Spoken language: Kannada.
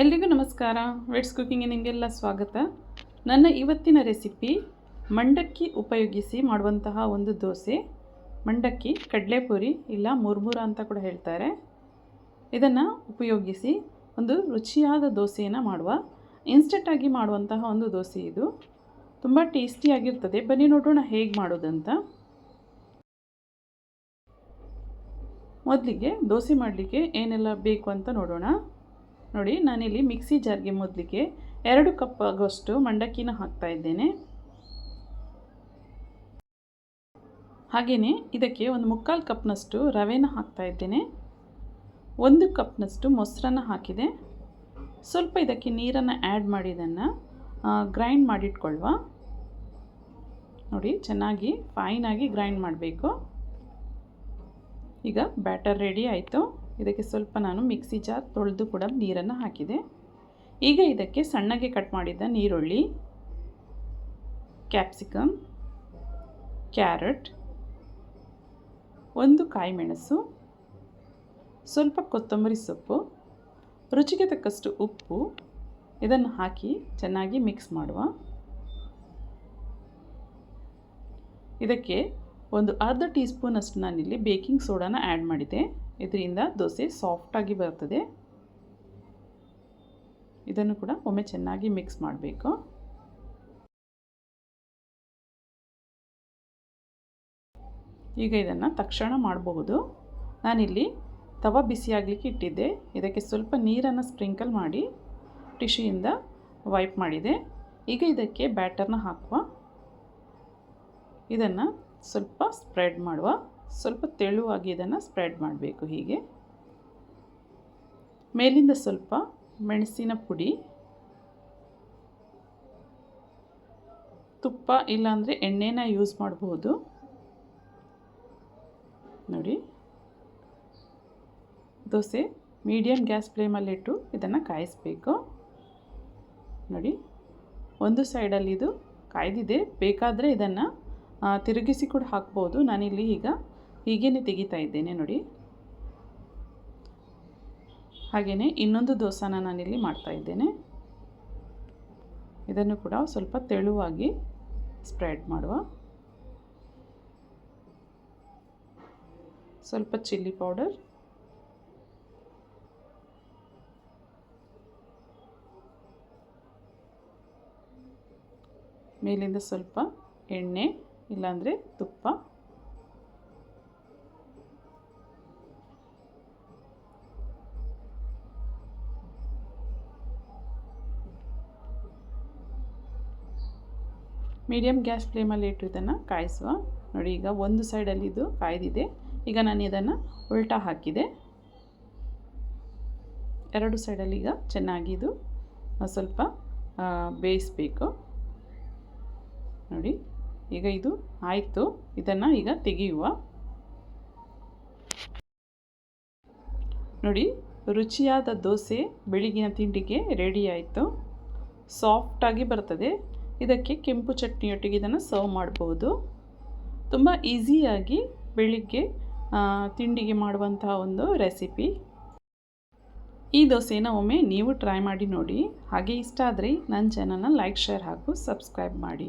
ಎಲ್ರಿಗೂ ನಮಸ್ಕಾರ. ವೆಡ್ಸ್ ಕುಕಿಂಗ್ಗೆ ನಿಮಗೆಲ್ಲ ಸ್ವಾಗತ. ನನ್ನ ಇವತ್ತಿನ ರೆಸಿಪಿ ಮಂಡಕ್ಕಿ ಉಪಯೋಗಿಸಿ ಮಾಡುವಂತಹ ಒಂದು ದೋಸೆ. ಮಂಡಕ್ಕಿ, ಕಡಲೆಪುರಿ ಇಲ್ಲ ಮುರ್ಮುರ ಅಂತ ಕೂಡ ಹೇಳ್ತಾರೆ. ಇದನ್ನು ಉಪಯೋಗಿಸಿ ಒಂದು ರುಚಿಯಾದ ದೋಸೆಯನ್ನು ಮಾಡುವ. ಇನ್ಸ್ಟೆಂಟಾಗಿ ಮಾಡುವಂತಹ ಒಂದು ದೋಸೆ ಇದು. ತುಂಬ ಟೇಸ್ಟಿಯಾಗಿರ್ತದೆ ಬನ್ನಿ ನೋಡೋಣ ಹೇಗೆ ಮಾಡೋದಂತ. ಮೊದಲಿಗೆ ದೋಸೆ ಮಾಡಲಿಕ್ಕೆ ಏನೆಲ್ಲ ಬೇಕು ಅಂತ ನೋಡೋಣ. ನೋಡಿ, ನಾನಿಲ್ಲಿ ಮಿಕ್ಸಿ ಜಾರ್ಗೆ ಮೊದಲಿಗೆ ಎರಡು ಕಪ್ ಆಗೋಷ್ಟು ಮಂಡಕ್ಕಿನ ಹಾಕ್ತಾ ಇದ್ದೇನೆ. ಹಾಗೆಯೇ ಇದಕ್ಕೆ ಒಂದು ಮುಕ್ಕಾಲು ಕಪ್ನಷ್ಟು ರವೆನ ಹಾಕ್ತಾ ಇದ್ದೇನೆ. ಒಂದು ಕಪ್ನಷ್ಟು ಮೊಸರನ್ನ ಹಾಕಿದೆ. ಸ್ವಲ್ಪ ಇದಕ್ಕೆ ನೀರನ್ನು ಆ್ಯಡ್ ಮಾಡಿ ಇದನ್ನು ಗ್ರೈಂಡ್ ಮಾಡಿಟ್ಕೊಳ್ಳುವ ನೋಡಿ, ಚೆನ್ನಾಗಿ ಫೈನಾಗಿ ಗ್ರೈಂಡ್ ಮಾಡಬೇಕು. ಈಗ ಬ್ಯಾಟರ್ ರೆಡಿ ಆಯಿತು. ಇದಕ್ಕೆ ಸ್ವಲ್ಪ ನಾನು ಮಿಕ್ಸಿ ಜಾರ್ ತೊಳೆದು ಕೂಡ ನೀರನ್ನು ಹಾಕಿದೆ. ಈಗ ಇದಕ್ಕೆ ಸಣ್ಣಗೆ ಕಟ್ ಮಾಡಿದ್ದ ನೀರುಳ್ಳಿ ಕ್ಯಾಪ್ಸಿಕಮ್ ಕ್ಯಾರೆಟ್, ಒಂದು ಕಾಯಿ ಮೆಣಸು ಸ್ವಲ್ಪ ಕೊತ್ತಂಬರಿ ಸೊಪ್ಪು, ರುಚಿಗೆ ತಕ್ಕಷ್ಟು ಉಪ್ಪು ಇದನ್ನು ಹಾಕಿ ಚೆನ್ನಾಗಿ ಮಿಕ್ಸ್ ಮಾಡುವ. ಇದಕ್ಕೆ ಒಂದು ಅರ್ಧ ಟೀ ಸ್ಪೂನಷ್ಟು ನಾನಿಲ್ಲಿ ಬೇಕಿಂಗ್ ಸೋಡಾನ ಆ್ಯಡ್ ಮಾಡಿದೆ. ಇದರಿಂದ ದೋಸೆ ಸಾಫ್ಟಾಗಿ ಬರ್ತದೆ. ಇದನ್ನು ಕೂಡ ಒಮ್ಮೆ ಚೆನ್ನಾಗಿ ಮಿಕ್ಸ್ ಮಾಡಬೇಕು. ಈಗ ಇದನ್ನು ತಕ್ಷಣ ಮಾಡಬಹುದು. ನಾನಿಲ್ಲಿ ತವ ಬಿಸಿಯಾಗಲಿಕ್ಕೆ ಇಟ್ಟಿದ್ದೆ. ಇದಕ್ಕೆ ಸ್ವಲ್ಪ ನೀರನ್ನು ಸ್ಪ್ರಿಂಕಲ್ ಮಾಡಿ ಟಿಶ್ಯೂಯಿಂದ ವೈಪ್ ಮಾಡಿದೆ. ಈಗ ಇದಕ್ಕೆ ಬ್ಯಾಟರ್ನ ಹಾಕುವ. ಇದನ್ನು ಸ್ವಲ್ಪ ಸ್ಪ್ರೆಡ್ ಮಾಡುವ. ಸ್ವಲ್ಪ ತೆಳುವಾಗಿ ಇದನ್ನು ಸ್ಪ್ರೆಡ್ ಮಾಡಬೇಕು ಹೀಗೆ. ಮೇಲಿಂದ ಸ್ವಲ್ಪ ಮೆಣಸಿನ ಪುಡಿ, ತುಪ್ಪ ಇಲ್ಲಾಂದರೆ ಎಣ್ಣೆನ ಯೂಸ್ ಮಾಡಬಹುದು ನೋಡಿ. ದೋಸೆ ಮೀಡಿಯಮ್ ಗ್ಯಾಸ್ ಫ್ಲೇಮಲ್ಲಿಟ್ಟು ಇದನ್ನು ಕಾಯಿಸಬೇಕು. ನೋಡಿ. ಒಂದು ಸೈಡಲ್ಲಿ ಇದು ಕಾಯ್ದಿದೆ. ಬೇಕಾದರೆ ಇದನ್ನು ತಿರುಗಿಸಿ ಕೂಡ ಹಾಕ್ಬೋದು. ನಾನಿಲ್ಲಿ ಈಗ ಹೀಗೇ ತೆಗಿತಾ ಇದ್ದೇನೆ ನೋಡಿ. ಹಾಗೆಯೇ ಇನ್ನೊಂದು ದೋಸಾನ ನಾನಿಲ್ಲಿ ಮಾಡ್ತಾ ಇದ್ದೇನೆ. ಇದನ್ನು ಕೂಡ ಸ್ವಲ್ಪ ತೆಳುವಾಗಿ ಸ್ಪ್ರೆಡ್ ಮಾಡುವ. ಸ್ವಲ್ಪ ಚಿಲ್ಲಿ ಪೌಡರ್ ಮೇಲಿಂದ ಸ್ವಲ್ಪ ಎಣ್ಣೆ, ಇಲ್ಲಾಂದರೆ ತುಪ್ಪ. ಮೀಡಿಯಮ್ ಗ್ಯಾಸ್ ಫ್ಲೇಮಲ್ಲಿ ಇಟ್ಟು ಇದನ್ನು ಕಾಯಿಸುವ. ನೋಡಿ, ಈಗ ಒಂದು ಸೈಡಲ್ಲಿ ಇದು ಕಾಯ್ದಿದೆ. ಈಗ ನಾನು ಇದನ್ನು ಉಲ್ಟಾ ಹಾಕಿದೆ. ಎರಡು ಸೈಡಲ್ಲಿ ಈಗ ಚೆನ್ನಾಗಿ ಇದು ಸ್ವಲ್ಪ ಬೇಯಿಸಬೇಕು. ನೋಡಿ, ಈಗ ಇದು ಆಯಿತು. ಇದನ್ನು ಈಗ ತೆಗೆಯುವ. ನೋಡಿ, ರುಚಿಯಾದ ದೋಸೆ ಬೆಳಗಿನ ತಿಂಡಿಗೆ ರೆಡಿ ಆಯಿತು. ಸಾಫ್ಟಾಗಿ ಬರ್ತದೆ. ಇದಕ್ಕೆ ಕೆಂಪು ಚಟ್ನಿಯೊಟ್ಟಿಗೆ ಇದನ್ನು ಸರ್ವ್ ಮಾಡ್ಬೋದು. ತುಂಬ ಈಸಿಯಾಗಿ ಬೆಳಿಗ್ಗೆ ತಿಂಡಿಗೆ ಮಾಡುವಂತಹ ಒಂದು ರೆಸಿಪಿ ಈ ದೋಸೆನ ಒಮ್ಮೆ ನೀವು ಟ್ರೈ ಮಾಡಿ ನೋಡಿ. ಹಾಗೆ ಇಷ್ಟ ಆದರೆ ನನ್ನ ಚಾನಲ್ನ ಲೈಕ್ ಶೇರ್ ಹಾಗೂ ಸಬ್ಸ್ಕ್ರೈಬ್ ಮಾಡಿ.